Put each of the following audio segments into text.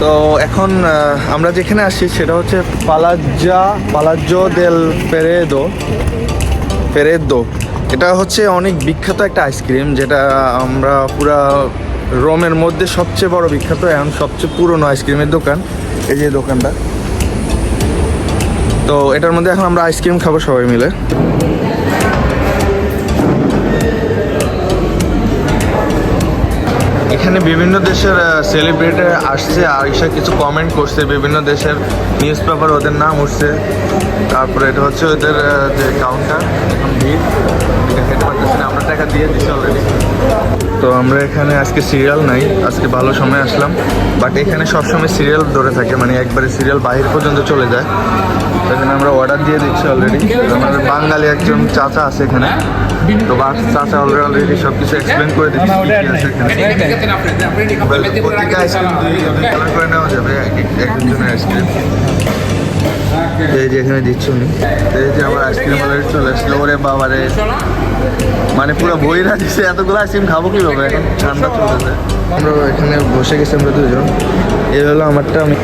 তো এখন আমরা যেখানে আসছি সেটা হচ্ছে পালাজ্জা পালাজ্জো দেল পেরেদো পেরেদো এটা হচ্ছে অনেক বিখ্যাত একটা আইসক্রিম যেটা আমরা পুরা রোমের মধ্যে সবচেয়ে বড় বিখ্যাত, এখন সবচেয়ে পুরনো আইসক্রিমের দোকান। এই যে দোকানটা। তো এটার মধ্যে এখন আমরা আইসক্রিম খাব সবাই মিলে। এখানে বিভিন্ন দেশের সেলিব্রিটি আসছে, আর এসে কিছু কমেন্ট করছে, বিভিন্ন দেশের নিউজ পেপার ওদের নাম উঠছে। তারপরে এটা হচ্ছে ওদের যে কাউন্টার ভিড় এটা হেড আমরা টাকা দিয়ে দিচ্ছি অলরেডি তো আমরা এখানে আজকে সিরিয়াল নাই, আজকে ভালো সময় আসলাম বাট এখানে সবসময় সিরিয়াল ধরে থাকে মানে একবারে সিরিয়াল বাহির পর্যন্ত চলে যায়। এখানে আমরা অর্ডার দিয়ে দিচ্ছি অলরেডি আমাদের বাঙালি একজন চাচা আছে এখানে। তো চাচা অলরেডি অলরেডি সব কিছু এক্সপ্লেন করে দিচ্ছি আছে এখানে। প্রত্যেকটা আইসক্রিম দুই কালার করে নেওয়া যাবে, এক একজনের আইসক্রিম এই যে এখানে দিচ্ছ উনি। এই যে আমার আইসক্রিম অলরেডি চলে আসলো। ওরে বাবারে মানে পুরো বই না দিছে, এতগুলো আইসক্রিম খাব কীভাবে? এখন ঠান্ডা চলতেছে। আমরা এখানে বসে গেছি আমরা দুজন। এই হলো আমারটা। আমি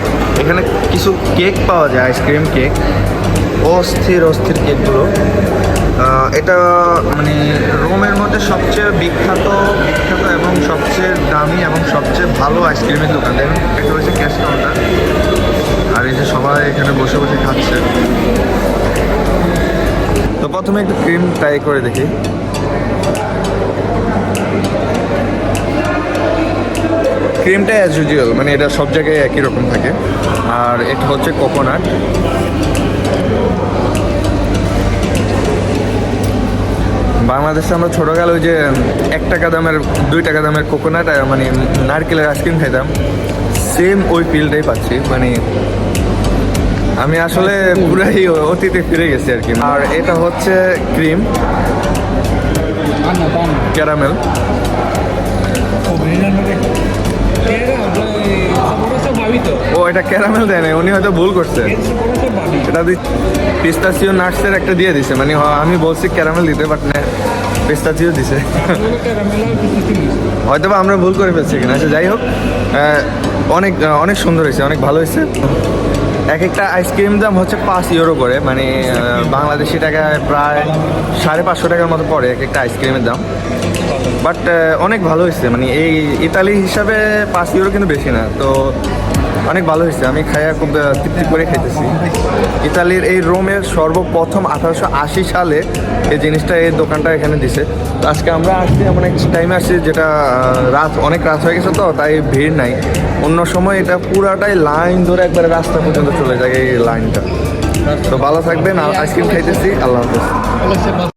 এখানে কিছু কেক পাওয়া যায় আইসক্রিম কেক অস্থির অস্থির কেকগুলো এটা মানে রোমের মধ্যে সবচেয়ে বিখ্যাত বিখ্যাত এবং সবচেয়ে দামি এবং সবচেয়ে ভালো আইসক্রিমের দোকান। দেখুন, এটা হচ্ছে ক্যাশ কাউন্টার আর এই যে সবাই এখানে বসে বসে খাচ্ছে। তো প্রথমে একটু ক্রিম ট্রাই করে দেখি। ক্রিমটা অ্যাজ ইউজুয়াল মানে এটা সব জায়গায় একই রকম থাকে। আর এটা হচ্ছে কোকোনাট বাংলাদেশে আমরা ছোটোকালে ওই যে এক টাকা দামের, দুই টাকা দামের কোকোনাট মানে নারকেলের আইসক্রিম খাইতাম। সেম ওই ফিলটাই পাচ্ছি মানে আমি আসলে পুরাই অতীতে ফিরে গেছি আর কি আর এটা হচ্ছে ক্রিম. ক্যারামেল. ও, এটা ক্যারামেল দেয় না উনি হয়তো ভুল করছে এটা পিস্তাচিও নাটসের একটা দিয়ে দিছে মানে আমি বলছি ক্যারামেল দিতে বাট না, পিস্তাচিও দিছে. হয়তো বা আমরা ভুল করে ফেলছি কিনা আচ্ছা যাই হোক অনেক অনেক সুন্দর হয়েছে, অনেক ভালো হয়েছে এক একটা আইসক্রিম দাম হচ্ছে পাঁচ ইউরো করে মানে বাংলাদেশি টাকায় প্রায় সাড়ে পাঁচশো টাকার মতো পড়ে এক একটা আইসক্রিমের দাম। বাট অনেক ভালো হয়েছে মানে এই ইতালি হিসাবে পাঁচ ইউরো কিন্তু বেশি না। তো অনেক ভালো হয়েছে। আমি খাইয়া খুব তৃপ্তি করে খাইতেছি। ইতালির এই রোমের সর্বপ্রথম আঠারোশো আশি সালে এই জিনিসটা, এই দোকানটা এখানে দিছে। তো আজকে আমরা আসছি এমন এক টাইমে আসছি যেটা রাত, অনেক রাত হয়ে গেছে তো, তাই ভিড় নাই। অন্য সময় এটা পুরাটাই লাইন ধরে একবারে রাস্তা পর্যন্ত চলে যায় এই লাইনটা তো ভালো থাকবেন আর আইসক্রিম খাইতেছি, আল্লাহ হাফেজ।